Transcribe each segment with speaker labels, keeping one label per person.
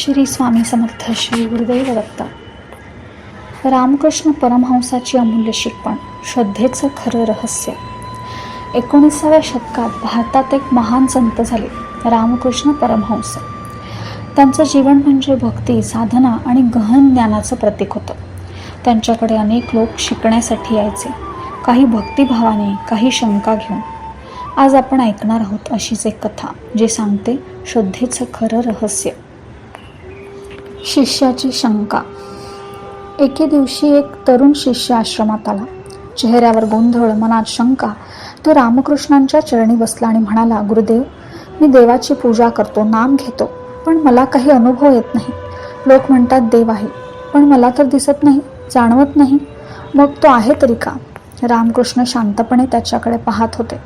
Speaker 1: श्री स्वामी समर्थ श्री गुरुदेव दत्त. रामकृष्ण परमहंसाची अमूल्य शिकवण श्रद्धेचं खरं रहस्य. एकोणीसाव्या शतकात भारतात एक महान संत झाले रामकृष्ण परमहंस. त्यांचं जीवन म्हणजे भक्ती साधना आणि गहन ज्ञानाचं प्रतीक होतं. त्यांच्याकडे अनेक लोक शिकण्यासाठी यायचे काही भक्तिभावाने काही शंका घेऊन. आज आपण ऐकणार आहोत अशीच एक कथा जी सांगते श्रद्धेचं खरं रहस्य. शिष्याची शंका. एके दिवशी एक तरुण शिष्य आश्रमात आला. चेहऱ्यावर गोंधळ मनात शंका. तो रामकृष्णांच्या चरणी बसला आणि म्हणाला गुरुदेव मी देवाची पूजा करतो नाम घेतो पण मला काही अनुभव येत नाही. लोक म्हणतात देव आहे पण मला तर दिसत नाही जाणवत नाही. मग तो आहे तरी का? रामकृष्ण शांतपणे त्याच्याकडे पाहत होते.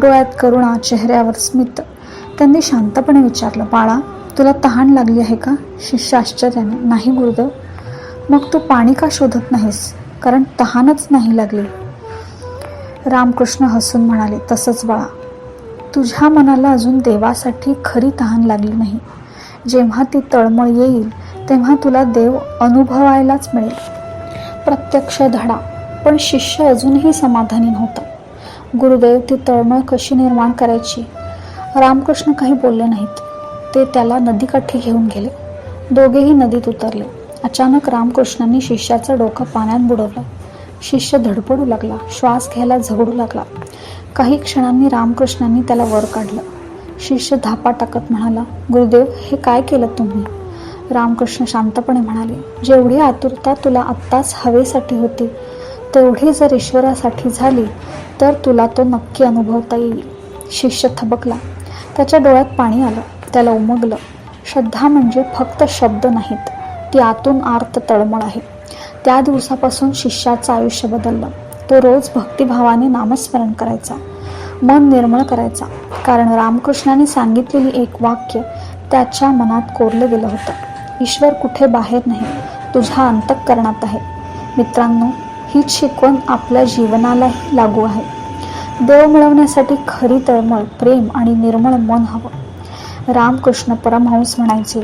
Speaker 1: डोळ्यात करुणा चेहऱ्यावर स्मित. त्यांनी शांतपणे विचारलं बाळा तुला तहान लागली आहे का? शिष्य आश्चर्याने नाही गुरुदेव. मग तू पाणी का शोधत नाहीस? कारण तहानच नाही लागली. रामकृष्ण हसून म्हणाले तसंच बाळा तुझ्या मनाला अजून देवासाठी खरी तहान लागली नाही. जेव्हा ती तळमळ येईल तेव्हा तुला देव अनुभवायलाच मिळेल. प्रत्यक्ष धडा पण शिष्य अजूनही समाधानी नव्हता. गुरुदेव ती तळमळ कशी निर्माण करायची? रामकृष्ण काही बोलले नाहीत. ते त्याला नदीकाठी घेऊन गेले. दोघेही नदीत उतरले. अचानक रामकृष्णांनी शिष्याचं डोकं पाण्यात बुडवलं. शिष्य धडपडू लागला श्वास घ्यायला झगडू लागला. काही क्षणांनी रामकृष्णांनी त्याला वर काढलं. शिष्य धापा टाकत म्हणाला गुरुदेव हे काय केलं तुम्ही? रामकृष्ण शांतपणे म्हणाले जेवढी आतुरता तुला आत्ताच हवेसाठी होती तेवढी जर ईश्वरासाठी झाली तर तुला तो नक्की अनुभवता येईल. शिष्य थबकला. त्याच्या डोळ्यात पाणी आलं. त्याला उमगलं. श्रद्धा म्हणजे फक्त शब्द नाहीत ती आतून आर्त तळमळ आहे. त्या दिवसापासून शिष्याचं आयुष्य बदललं. तो रोज भक्तिभावाने नामस्मरण करायचा मन निर्मळ करायचा. कारण रामकृष्णाने सांगितलेली एक वाक्य त्याच्या मनात कोरलं गेलं होतं. ईश्वर कुठे बाहेर नाही तुझ्या अंतःकरणात आहे. मित्रांनो हीच शिकवण आपल्या जीवनालाही लागू आहे. देव मिळवण्यासाठी खरी तळमळ प्रेम आणि निर्मळ मन हवं. रामकृष्ण परमहंस म्हणायचे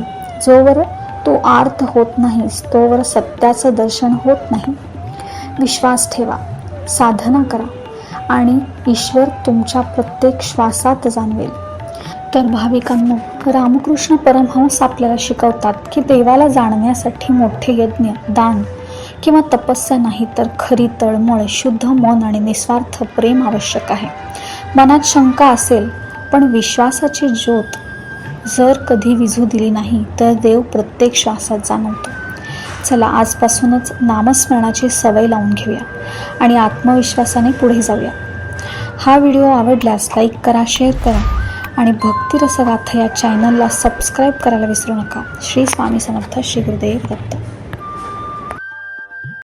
Speaker 1: जोवर तो आर्थ होत नाहीस तोवर सत्याचं दर्शन होत नाही. विश्वास ठेवा साधना करा आणि ईश्वर तुमच्या प्रत्येक श्वासात जाणवेल. तर भाविकांनो रामकृष्ण परमहंस आपल्याला शिकवतात की देवाला जाणण्यासाठी मोठे यज्ञ दान किंवा तपस्या नाही तर खरी तळमळ शुद्ध मन आणि निस्वार्थ प्रेम आवश्यक आहे. मनात शंका असेल पण विश्वासाची ज्योत जर कधी विझू दिली नाही तर देव प्रत्येक श्वासात जाणवतो. चला आजपासूनच नामस्मरणाची सवय लावून घेऊया आणि आत्मविश्वासाने पुढे जाऊया. हा व्हिडिओ आवडल्यास लाईक करा शेअर करा आणि भक्तिरसगाथा या चॅनलला सबस्क्राईब करायला विसरू नका. श्री स्वामी समर्थ श्री गुरुदेव दत्त.